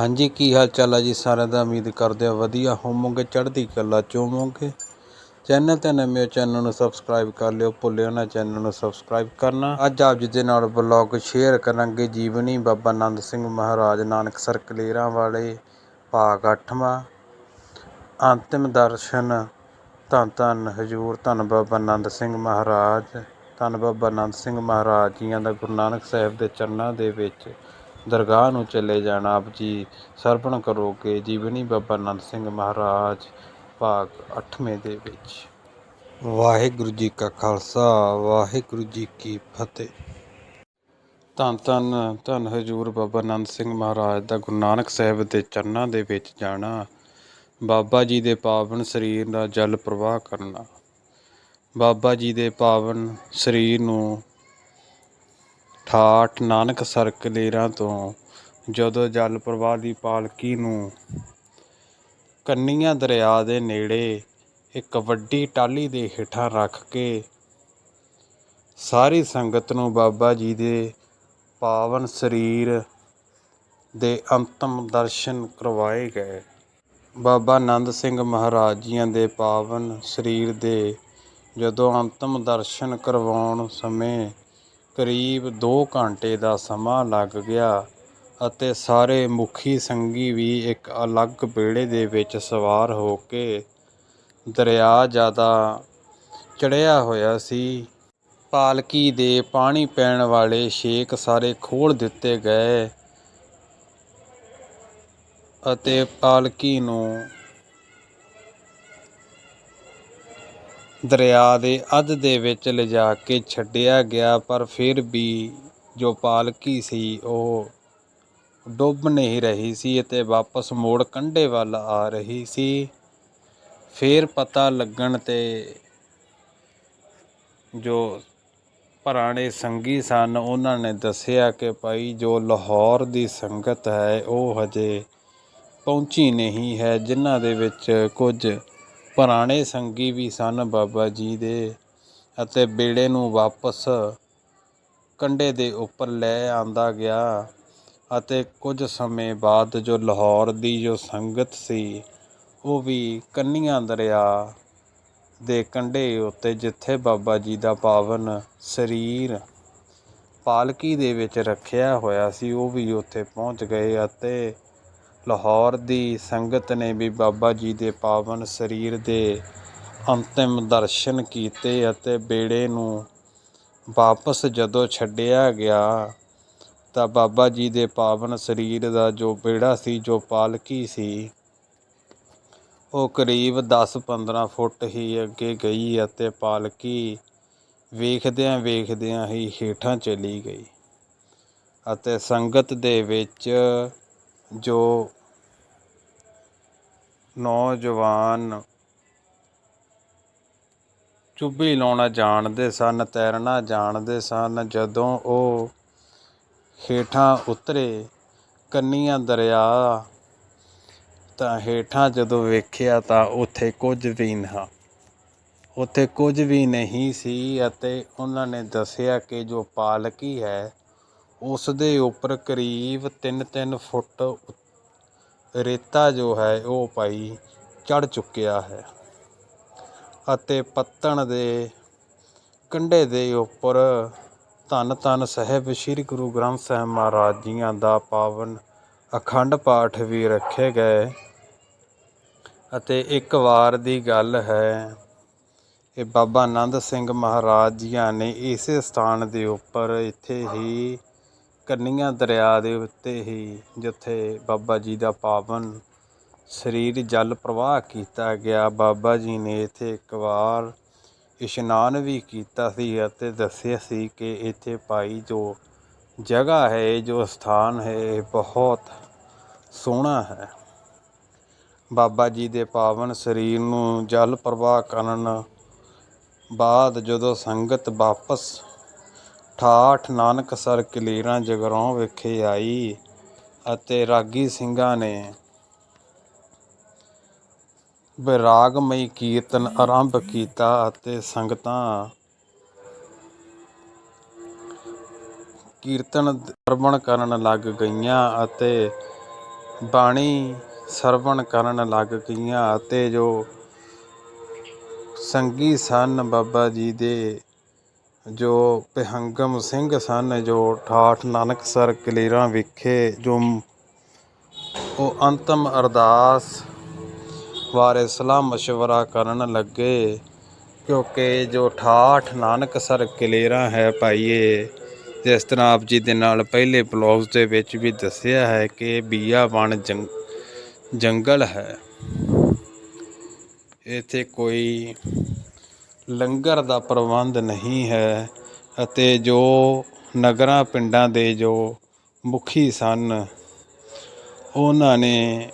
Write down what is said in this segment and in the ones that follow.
ਹਾਂਜੀ, ਕੀ ਹਾਲ ਚਾਲ ਹੈ ਜੀ? ਸਾਰਿਆਂ ਦਾ ਉਮੀਦ ਕਰਦੇ ਆ ਵਧੀਆ ਹੋਵੋਗੇ, ਚੜ੍ਹਦੀ ਕਲਾ ਚ ਚੈਨਲ ਤੇ ਨਵੇਂ ਚੈਨਲ ਨੂੰ ਸਬਸਕ੍ਰਾਈਬ ਕਰ ਲਿਓ ਭੁੱਲਿਓ ਨਾ ਚੈਨਲ ਨੂੰ ਸਬਸਕ੍ਰਾਈਬ ਕਰਨਾ। ਅੱਜ ਆਪ ਜੀ ਦੇ ਨਾਲ ਬਲੌਗ ਸ਼ੇਅਰ ਕਰਾਂਗੇ ਜੀਵਨੀ ਬਾਬਾ ਆਨੰਦ ਸਿੰਘ ਮਹਾਰਾਜ ਨਾਨਕ ਸਰਕਲੇਰਾਂ ਵਾਲੇ ਭਾਗ 8ਵਾਂ ਅੰਤਿਮ ਦਰਸ਼ਨ, ਧੰਨ ਧੰਨ ਹਜੂਰ, ਧੰਨ ਬਾਬਾ ਆਨੰਦ ਸਿੰਘ ਮਹਾਰਾਜ, ਧੰਨ ਬਾਬਾ ਆਨੰਦ ਸਿੰਘ ਮਹਾਰਾਜ ਜੀਆਂ ਦਾ ਗੁਰੂ ਨਾਨਕ ਸਾਹਿਬ ਦੇ ਚਰਨਾਂ ਦੇ ਵਿੱਚ ਦਰਗਾਹ ਨੂੰ ਚਲੇ ਜਾਣਾ। ਆਪ ਜੀ ਸਰਵਣ ਕਰੋਗੇ ਜੀਵਨੀ ਬਾਬਾ ਆਨੰਦ ਸਿੰਘ ਮਹਾਰਾਜ ਭਾਗ 8ਵੇਂ ਦੇ ਵਿੱਚ। ਵਾਹਿਗੁਰੂ ਜੀ ਕਾ ਖਾਲਸਾ ਵਾਹਿਗੁਰੂ ਜੀ ਕੀ ਫਤਿਹ। ਧੰਨ ਧੰਨ ਧੰਨ ਹਜੂਰ ਬਾਬਾ ਆਨੰਦ ਸਿੰਘ ਮਹਾਰਾਜ ਦਾ ਗੁਰੂ ਨਾਨਕ ਸਾਹਿਬ ਦੇ ਚਰਨਾਂ ਦੇ ਵਿੱਚ ਜਾਣਾ ਬਾਬਾ ਜੀ ਦੇ ਪਾਵਨ ਸਰੀਰ ਦਾ ਜਲ ਪ੍ਰਵਾਹ ਕਰਨਾ। ਬਾਬਾ ਜੀ ਦੇ ਪਾਵਨ ਸਰੀਰ ਨੂੰ ਠਾਠ ਨਾਨਕ ਸਰ ਕਲੇਰਾਂ ਤੋਂ, ਜਦੋਂ ਜਲ ਪ੍ਰਵਾਹ ਦੀ ਪਾਲਕੀ ਨੂੰ ਕੰਨੀਆਂ ਦਰਿਆ ਦੇ ਨੇੜੇ ਇੱਕ ਵੱਡੀ ਟਾਲੀ ਦੇ ਹੇਠਾਂ ਰੱਖ ਕੇ ਸਾਰੀ ਸੰਗਤ ਨੂੰ ਬਾਬਾ ਜੀ ਦੇ ਪਾਵਨ ਸਰੀਰ ਦੇ ਅੰਤਮ ਦਰਸ਼ਨ ਕਰਵਾਏ ਗਏ। ਬਾਬਾ ਆਨੰਦ ਸਿੰਘ ਮਹਾਰਾਜ ਜੀਆਂ ਦੇ ਪਾਵਨ ਸਰੀਰ ਦੇ ਜਦੋਂ ਅੰਤਮ ਦਰਸ਼ਨ ਕਰਵਾਉਣ ਸਮੇਂ ਕਰੀਬ 2 ਘੰਟੇ ਦਾ ਸਮਾਂ ਲੱਗ ਗਿਆ ਅਤੇ ਸਾਰੇ ਮੁਖੀ ਸੰਗੀ ਵੀ ਇੱਕ ਅਲੱਗ ਬੇੜੇ ਦੇ ਵਿੱਚ ਸਵਾਰ ਹੋ ਕੇ ਦਰਿਆ ਜ਼ਿਆਦਾ ਚੜਿਆ ਹੋਇਆ ਸੀ। ਪਾਲਕੀ ਦੇ ਪਾਣੀ ਪੈਣ ਵਾਲੇ ਛੇਕ ਸਾਰੇ ਖੋਲ ਦਿੱਤੇ ਗਏ ਅਤੇ ਪਾਲਕੀ ਨੂੰ ਦਰਿਆ ਦੇ ਅੱਧ ਦੇ ਵਿੱਚ ਲਿਜਾ ਕੇ ਛੱਡਿਆ ਗਿਆ, ਪਰ ਫਿਰ ਵੀ ਜੋ ਪਾਲਕੀ ਸੀ, ਉਹ ਡੁੱਬ ਨਹੀਂ ਰਹੀ ਸੀ ਅਤੇ ਵਾਪਸ ਮੋੜ ਕੰਢੇ ਵੱਲ ਆ ਰਹੀ ਸੀ। ਫਿਰ ਪਤਾ ਲੱਗਣ ਤੇ ਜੋ ਪੁਰਾਣੇ ਸੰਗੀ ਸਨ, ਉਹਨਾਂ ਨੇ ਦੱਸਿਆ ਕਿ ਭਾਈ, ਜੋ ਲਾਹੌਰ ਦੀ ਸੰਗਤ ਹੈ, ਉਹ ਹਜੇ ਪਹੁੰਚੀ ਨਹੀਂ ਹੈ, ਜਿਨ੍ਹਾਂ ਦੇ ਵਿੱਚ ਕੁਝ ਪੁਰਾਣੇ ਸੰਗੀ ਵੀ ਸਨ ਬਾਬਾ ਜੀ ਦੇ ਅਤੇ ਬੇੜੇ ਨੂੰ ਵਾਪਸ ਕੰਢੇ ਦੇ ਉੱਪਰ ਲੈ ਆਂਦਾ ਗਿਆ ਅਤੇ ਕੁਝ ਸਮੇਂ ਬਾਅਦ ਜੋ ਲਾਹੌਰ ਦੀ ਜੋ ਸੰਗਤ ਸੀ, ਉਹ ਵੀ ਕੰਨੀਆਂ ਦਰਿਆ ਦੇ ਕੰਢੇ ਉੱਤੇ ਜਿੱਥੇ ਬਾਬਾ ਜੀ ਦਾ ਪਾਵਨ ਸਰੀਰ ਪਾਲਕੀ ਦੇ ਵਿੱਚ ਰੱਖਿਆ ਹੋਇਆ ਸੀ, ਉਹ ਵੀ ਉੱਥੇ ਪਹੁੰਚ ਗਏ ਅਤੇ ਲਾਹੌਰ ਦੀ ਸੰਗਤ ਨੇ ਵੀ ਬਾਬਾ ਜੀ ਦੇ ਪਾਵਨ ਸਰੀਰ ਦੇ ਅੰਤਿਮ ਦਰਸ਼ਨ ਕੀਤੇ ਅਤੇ ਬੇੜੇ ਨੂੰ ਵਾਪਸ ਜਦੋਂ ਛੱਡਿਆ ਗਿਆ, ਤਾਂ ਬਾਬਾ ਜੀ ਦੇ ਪਾਵਨ ਸਰੀਰ ਦਾ ਜੋ ਬੇੜਾ ਸੀ, ਜੋ ਪਾਲਕੀ ਸੀ, ਉਹ ਕਰੀਬ 10-15 ਫੁੱਟ ਹੀ ਅੱਗੇ ਗਈ ਅਤੇ ਪਾਲਕੀ ਵੇਖਦਿਆਂ ਵੇਖਦਿਆਂ ਹੀ ਹੇਠਾਂ ਚਲੀ ਗਈ ਅਤੇ ਸੰਗਤ ਦੇ ਵਿੱਚ ਜੋ ਨੌਜਵਾਨ ਚੁੱਭੀ ਲਾਉਣਾ ਜਾਣਦੇ ਸਨ, ਤੈਰਨਾ ਜਾਣਦੇ ਸਨ, ਜਦੋਂ ਉਹ ਹੇਠਾਂ ਉਤਰੇ ਕੰਨੀਆਂ ਦਰਿਆ, ਤਾਂ ਹੇਠਾਂ ਜਦੋਂ ਵੇਖਿਆ ਤਾਂ ਉੱਥੇ ਕੁਝ ਵੀ ਨਾ, ਉੱਥੇ ਕੁਝ ਵੀ ਨਹੀਂ ਸੀ ਅਤੇ ਉਹਨਾਂ ਨੇ ਦੱਸਿਆ ਕਿ ਜੋ ਪਾਲਕੀ ਹੈ ਉਸ ਦੇ ਉੱਪਰ ਕਰੀਬ 3-3 ਫੁੱਟ ਰੇਤਾ ਜੋ ਹੈ, ਉਹ ਭਾਈ ਚੜ ਚੁੱਕਿਆ ਹੈ ਅਤੇ ਪੱਤਣ ਦੇ ਕੰਢੇ ਦੇ ਉੱਪਰ ਧੰਨ ਧੰਨ ਸਾਹਿਬ ਸ੍ਰੀ ਗੁਰੂ ਗ੍ਰੰਥ ਸਾਹਿਬ ਮਹਾਰਾਜ ਜੀਆਂ ਦਾ ਪਾਵਨ ਅਖੰਡ ਪਾਠ ਵੀ ਰੱਖੇ ਗਏ ਅਤੇ ਇੱਕ ਵਾਰ ਦੀ ਗੱਲ ਹੈ, ਇਹ ਬਾਬਾ ਆਨੰਦ ਸਿੰਘ ਮਹਾਰਾਜ ਜੀਆਂ ਨੇ ਇਸੇ ਸਥਾਨ ਦੇ ਉੱਪਰ ਇੱਥੇ ਹੀ ਕੰਨੀਆਂ ਦਰਿਆ ਦੇ ਉੱਤੇ ਹੀ ਜਿੱਥੇ ਬਾਬਾ ਜੀ ਦਾ ਪਾਵਨ ਸਰੀਰ ਜਲ ਪ੍ਰਵਾਹ ਕੀਤਾ ਗਿਆ, ਬਾਬਾ ਜੀ ਨੇ ਇੱਥੇ ਇੱਕ ਵਾਰ ਇਸ਼ਨਾਨ ਵੀ ਕੀਤਾ ਸੀ ਅਤੇ ਦੱਸਿਆ ਸੀ ਕਿ ਇੱਥੇ ਭਾਈ ਜੋ ਜਗ੍ਹਾ ਹੈ, ਜੋ ਸਥਾਨ ਹੈ, ਇਹ ਬਹੁਤ ਸੋਹਣਾ ਹੈ। ਬਾਬਾ ਜੀ ਦੇ ਪਾਵਨ ਸਰੀਰ ਨੂੰ ਜਲ ਪ੍ਰਵਾਹ ਕਰਨ ਬਾਅਦ ਜਦੋਂ ਸੰਗਤ ਵਾਪਸ ਠਾਠ ਨਾਨਕਸਰ ਕਲੇਰਾਂ ਜਗਰਾਉਂ ਵਿਖੇ ਆਈ ਅਤੇ ਰਾਗੀ ਸਿੰਘਾਂ ਨੇ ਵਿਰਾਗਮਈ ਕੀਰਤਨ ਆਰੰਭ ਕੀਤਾ ਅਤੇ ਸੰਗਤਾਂ ਕੀਰਤਨ ਸਰਵਣ ਕਰਨ ਲੱਗ ਗਈਆਂ ਅਤੇ ਬਾਣੀ ਸਰਵਣ ਕਰਨ ਲੱਗ ਗਈਆਂ ਅਤੇ ਜੋ ਸੰਗੀ ਸਨ ਬਾਬਾ ਜੀ ਦੇ ਜੋ ਪਿਹੰਗਮ ਸਿੰਘ ਸਨ, ਜੋ ਠਾਠ ਨਾਨਕਸਰ ਕਲੇਰਾਂ ਵਿਖੇ, ਜੋ ਉਹ ਅੰਤਮ ਅਰਦਾਸ ਬਾਰੇ ਸਲਾਹ ਮਸ਼ਵਰਾ ਕਰਨ ਲੱਗੇ, ਕਿਉਂਕਿ ਜੋ ਠਾਠ ਨਾਨਕਸਰ ਕਲੇਰਾਂ ਹੈ ਭਾਈਏ, ਜਿਸ ਤਰ੍ਹਾਂ ਆਪ ਜੀ ਦੇ ਨਾਲ ਪਹਿਲੇ ਬਲੌਗਸ ਦੇ ਵਿੱਚ ਵੀ ਦੱਸਿਆ ਹੈ ਕਿ ਬੀਆਬਾਨ ਜੰਗ, ਜੰਗਲ ਹੈ। ਇੱਥੇ ਕੋਈ ਲੰਗਰ ਦਾ ਪ੍ਰਬੰਧ ਨਹੀਂ ਹੈ ਅਤੇ ਜੋ ਨਗਰਾਂ ਪਿੰਡਾਂ ਦੇ ਜੋ ਮੁਖੀ ਸਨ, ਉਹਨਾਂ ਨੇ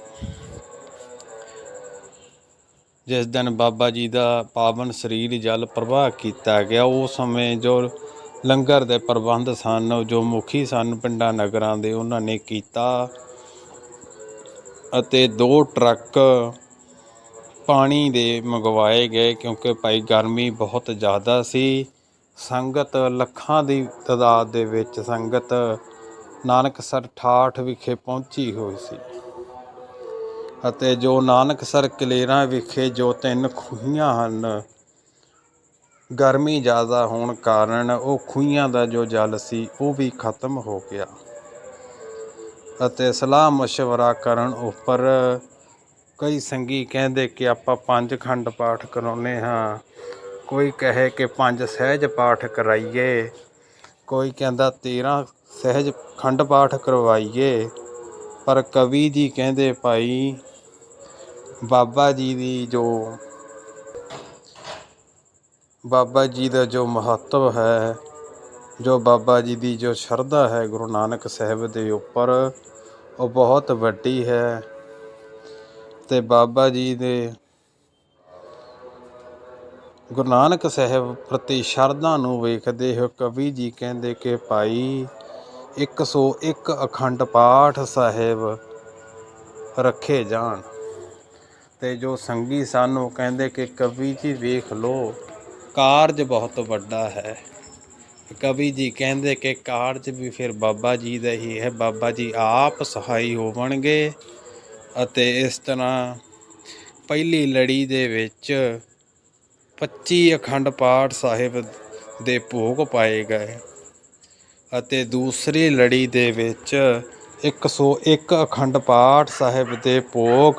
ਜਿਸ ਦਿਨ ਬਾਬਾ ਜੀ ਦਾ ਪਾਵਨ ਸਰੀਰ ਜਲ ਪ੍ਰਵਾਹ ਕੀਤਾ ਗਿਆ, ਉਸ ਸਮੇਂ ਜੋ ਲੰਗਰ ਦੇ ਪ੍ਰਬੰਧ ਸਨ, ਜੋ ਮੁਖੀ ਸਨ ਪਿੰਡਾਂ ਨਗਰਾਂ ਦੇ, ਉਹਨਾਂ ਨੇ ਕੀਤਾ ਅਤੇ ਦੋ ਟਰੱਕ ਪਾਣੀ ਦੇ ਮੰਗਵਾਏ ਗਏ ਕਿਉਂਕਿ ਭਾਈ ਗਰਮੀ ਬਹੁਤ ਜ਼ਿਆਦਾ ਸੀ। ਸੰਗਤ ਲੱਖਾਂ ਦੀ ਤਾਦਾਦ ਦੇ ਵਿੱਚ ਸੰਗਤ ਨਾਨਕਸਰ ਠਾਠ ਵਿਖੇ ਪਹੁੰਚੀ ਹੋਈ ਸੀ ਅਤੇ ਜੋ ਨਾਨਕਸਰ ਕਲੇਰਾਂ ਵਿਖੇ ਜੋ ਤਿੰਨ ਖੂਹੀਆਂ ਹਨ, ਗਰਮੀ ਜ਼ਿਆਦਾ ਹੋਣ ਕਾਰਨ ਉਹ ਖੂਹੀਆਂ ਦਾ ਜੋ ਜਲ ਸੀ ਉਹ ਵੀ ਖਤਮ ਹੋ ਗਿਆ ਅਤੇ ਸਲਾਹ ਮਸ਼ਵਰਾ ਕਰਨ ਉੱਪਰ ਕਈ ਸੰਗੀ ਕਹਿੰਦੇ ਕਿ ਆਪਾਂ ਪੰਜ ਖੰਡ ਪਾਠ ਕਰਾਉਨੇ ਹਾਂ। ਕੋਈ ਕਹੇ ਕਿ ਪੰਜ ਸਹਿਜ ਪਾਠ ਕਰਾਈਏ। ਕੋਈ ਕਹਿੰਦਾ 13 ਸਹਿਜ ਖੰਡ ਪਾਠ ਕਰਵਾਈਏ। ਪਰ ਕਵੀ ਜੀ ਕਹਿੰਦੇ ਭਾਈ, ਬਾਬਾ ਜੀ ਦੀ ਜੋ ਬਾਬਾ ਜੀ ਦਾ ਜੋ ਮਹੱਤਵ ਹੈ, ਜੋ ਬਾਬਾ ਜੀ ਦੀ ਜੋ ਸ਼ਰਧਾ ਹੈ ਗੁਰੂ ਨਾਨਕ ਸਾਹਿਬ ਦੇ ਉੱਪਰ, ਉਹ ਬਹੁਤ ਵੱਡੀ ਹੈ। ਤੇ ਬਾਬਾ ਜੀ ਦੇ ਗੁਰੂ ਨਾਨਕ ਸਾਹਿਬ ਪ੍ਰਤੀ ਸ਼ਰਧਾ ਨੂੰ ਵੇਖਦੇ ਹੋ ਕਵੀ ਜੀ ਕਹਿੰਦੇ ਕਿ ਭਾਈ 101 ਅਖੰਡ ਪਾਠ ਸਾਹਿਬ ਰੱਖੇ ਜਾਣ ਤੇ ਜੋ ਸੰਗੀ ਸਾਨੂੰ ਕਹਿੰਦੇ ਕਿ ਕਵੀ ਜੀ ਵੇਖ ਲੋ, ਕਾਰਜ ਬਹੁਤ ਵੱਡਾ ਹੈ। ਕਵੀ ਜੀ ਕਹਿੰਦੇ ਕਿ ਕਾਰਜ ਵੀ ਫਿਰ ਬਾਬਾ ਜੀ ਦਾ ਹੀ ਹੈ, ਬਾਬਾ ਜੀ ਆਪ ਸਹਾਈ ਹੋਵਣਗੇ। ਅਤੇ ਇਸ ਤਰ੍ਹਾਂ ਪਹਿਲੀ ਲੜੀ ਦੇ ਵਿੱਚ 25 ਅਖੰਡ ਪਾਠ ਸਾਹਿਬ ਦੇ ਭੋਗ ਪਾਏ ਗਏ ਅਤੇ ਦੂਸਰੀ ਲੜੀ ਦੇ ਵਿੱਚ 101 ਅਖੰਡ ਪਾਠ ਸਾਹਿਬ ਦੇ ਭੋਗ,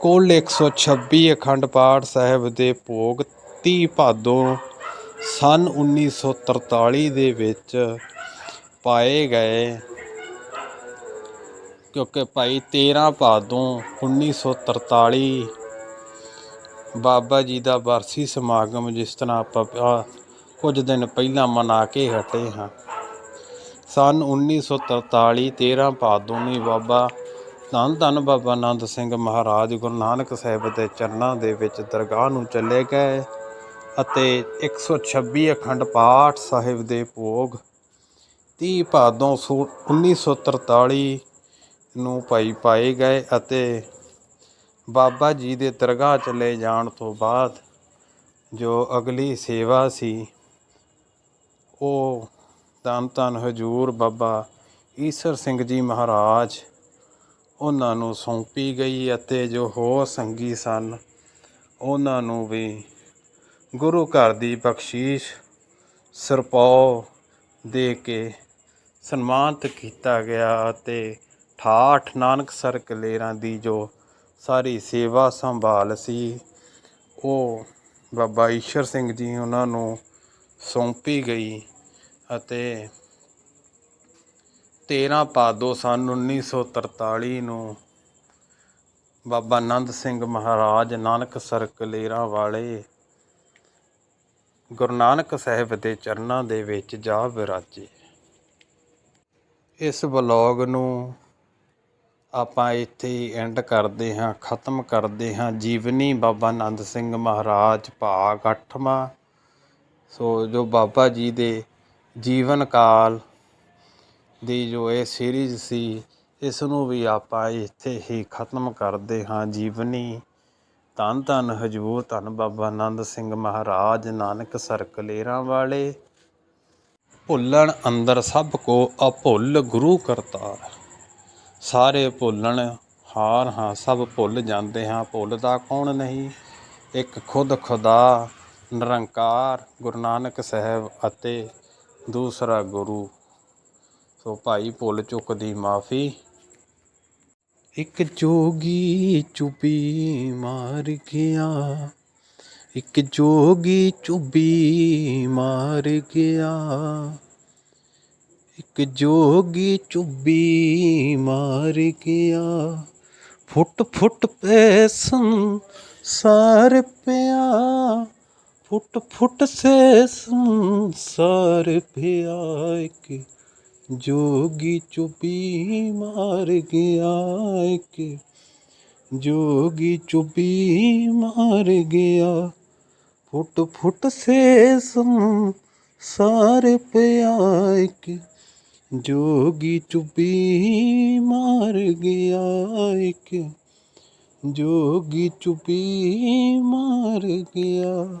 ਕੁੱਲ 126 ਅਖੰਡ ਪਾਠ ਸਾਹਿਬ ਦੇ ਭੋਗ 30 ਭਾਦੋਂ ਸਨ 1943 ਦੇ ਵਿੱਚ ਪਾਏ ਗਏ ਕਿਉਂਕਿ ਭਾਈ 13 ਭਾਦੋਂ 1943 ਬਾਬਾ ਜੀ ਦਾ ਵਰਸੀ ਸਮਾਗਮ ਜਿਸ ਤਰ੍ਹਾਂ ਆਪਾਂ ਕੁਝ ਦਿਨ ਪਹਿਲਾਂ ਮਨਾ ਕੇ ਹਟੇ ਹਾਂ। ਸਨ 1943 13 ਭਾਦੋਂ ਨੂੰ ਹੀ ਬਾਬਾ ਧੰਨ ਧੰਨ ਬਾਬਾ ਆਨੰਦ ਸਿੰਘ ਮਹਾਰਾਜ ਗੁਰੂ ਨਾਨਕ ਸਾਹਿਬ ਦੇ ਚਰਨਾਂ ਦੇ ਵਿੱਚ ਦਰਗਾਹ ਨੂੰ ਚੱਲੇ ਗਏ ਅਤੇ 126 ਅਖੰਡ ਪਾਠ ਸਾਹਿਬ ਦੇ ਭੋਗ 30 ਭਾਦੋਂ ਸੋ- 1943 ਨੂੰ ਭਾਈ ਪਾਏ ਗਏ ਅਤੇ ਬਾਬਾ ਜੀ ਦੇ ਦਰਗਾਹ ਚਲੇ ਜਾਣ ਤੋਂ ਬਾਅਦ ਜੋ ਅਗਲੀ ਸੇਵਾ ਸੀ, ਉਹ ਧੰਨ ਧੰਨ ਹਜੂਰ ਬਾਬਾ ਈਸਰ ਸਿੰਘ ਜੀ ਮਹਾਰਾਜ ਉਹਨਾਂ ਨੂੰ ਸੌਂਪੀ ਗਈ ਅਤੇ ਜੋ ਹੋਰ ਸੰਗੀ ਸਨ, ਉਹਨਾਂ ਨੂੰ ਵੀ ਗੁਰੂ ਘਰ ਦੀ ਬਖਸ਼ੀਸ਼ ਸਰਪੌ ਦੇ ਕੇ ਸਨਮਾਨਿਤ ਕੀਤਾ ਗਿਆ ਅਤੇ ਠਾਠ ਨਾਨਕਸਰ ਕਲੇਰਾਂ ਦੀ ਜੋ ਸਾਰੀ ਸੇਵਾ ਸੰਭਾਲ ਸੀ, ਉਹ ਬਾਬਾ ਈਸ਼ਰ ਸਿੰਘ ਜੀ ਉਹਨਾਂ ਨੂੰ ਸੌਂਪੀ ਗਈ ਅਤੇ 13 ਭਾਦੋ ਸਨ 1943 ਨੂੰ ਬਾਬਾ ਆਨੰਦ ਸਿੰਘ ਮਹਾਰਾਜ ਨਾਨਕ ਸਰ ਕਲੇਰਾਂ ਵਾਲੇ ਗੁਰੂ ਨਾਨਕ ਸਾਹਿਬ ਦੇ ਚਰਨਾਂ ਦੇ ਵਿੱਚ ਜਾ ਵਿਰਾਜੇ। ਇਸ ਬਲੌਗ ਨੂੰ ਆਪਾਂ ਇੱਥੇ ਹੀ ਐਂਡ ਕਰਦੇ ਹਾਂ, ਖਤਮ ਕਰਦੇ ਹਾਂ। ਜੀਵਨੀ ਬਾਬਾ ਆਨੰਦ ਸਿੰਘ ਮਹਾਰਾਜ ਭਾਗ 8ਵਾਂ ਸੋ ਜੋ ਬਾਬਾ ਜੀ ਦੇ ਜੀਵਨ ਕਾਲ ਦੀ ਜੋ ਇਹ ਸੀਰੀਜ਼ ਸੀ, ਇਸ ਨੂੰ ਵੀ ਆਪਾਂ ਇੱਥੇ ਹੀ ਖਤਮ ਕਰਦੇ ਹਾਂ। ਜੀਵਨੀ ਧੰਨ ਧੰਨ ਹਜੂਰ ਧੰਨ ਬਾਬਾ ਆਨੰਦ ਸਿੰਘ ਮਹਾਰਾਜ ਨਾਨਕ ਸਰਕਲੇਰਾਂ ਵਾਲੇ। ਭੁੱਲਣ ਅੰਦਰ ਸਭ ਕੋ ਅਭੁੱਲ ਗੁਰੂ ਕਰਤਾਰ। ਸਾਰੇ ਭੁੱਲਣ, ਹਾਰ ਹਾਂ, ਸਭ ਭੁੱਲ ਜਾਂਦੇ ਹਾਂ। ਭੁੱਲਦਾ ਕੌਣ ਨਹੀਂ? ਇੱਕ ਖੁਦ ਖੁਦਾ, ਨਿਰੰਕਾਰ, ਗੁਰੂ ਨਾਨਕ ਸਾਹਿਬ ਅਤੇ ਦੂਸਰਾ ਗੁਰੂ। ਸੋ ਭਾਈ ਭੁੱਲ ਚੁੱਕ ਦੀ ਮਾਫੀ। ਇੱਕ ਜੋਗੀ ਚੁੱਪੀ ਮਾਰ ਗਿਆ। ਇੱਕ ਜੋਗੀ ਚੁੱਬੀ ਮਾਰ ਗਿਆ। ਇੱਕ ਜੋਗੀ ਚੁੱਬੀ ਮਾਰ ਗਿਆ। ਫੁੱਟ ਫੁੱਟ ਪੈਸਨ ਸਾਰ ਪਿਆ। ਫੁੱਟ ਫੁੱਟ ਸੇ ਸੰਸਾਰ ਪਿਆ। ਇੱਕ ਜੋਗੀ ਚੁੱਪੀ ਮਾਰ ਗਿਆ। ਇੱਕ ਜੋਗੀ ਚੁੱਬੀ ਮਾਰ ਗਿਆ। ਫੁੱਟ ਫੁੱਟ ਸੇ ਸੰਸਾਰ ਪਿਆ। ਇੱਕ ਜੋਗੀ ਚੁੱਪੀ ਮਾਰ ਗਿਆ ਇੱਕ। ਜੋਗੀ ਚੁੱਪੀ ਮਾਰ ਗਿਆ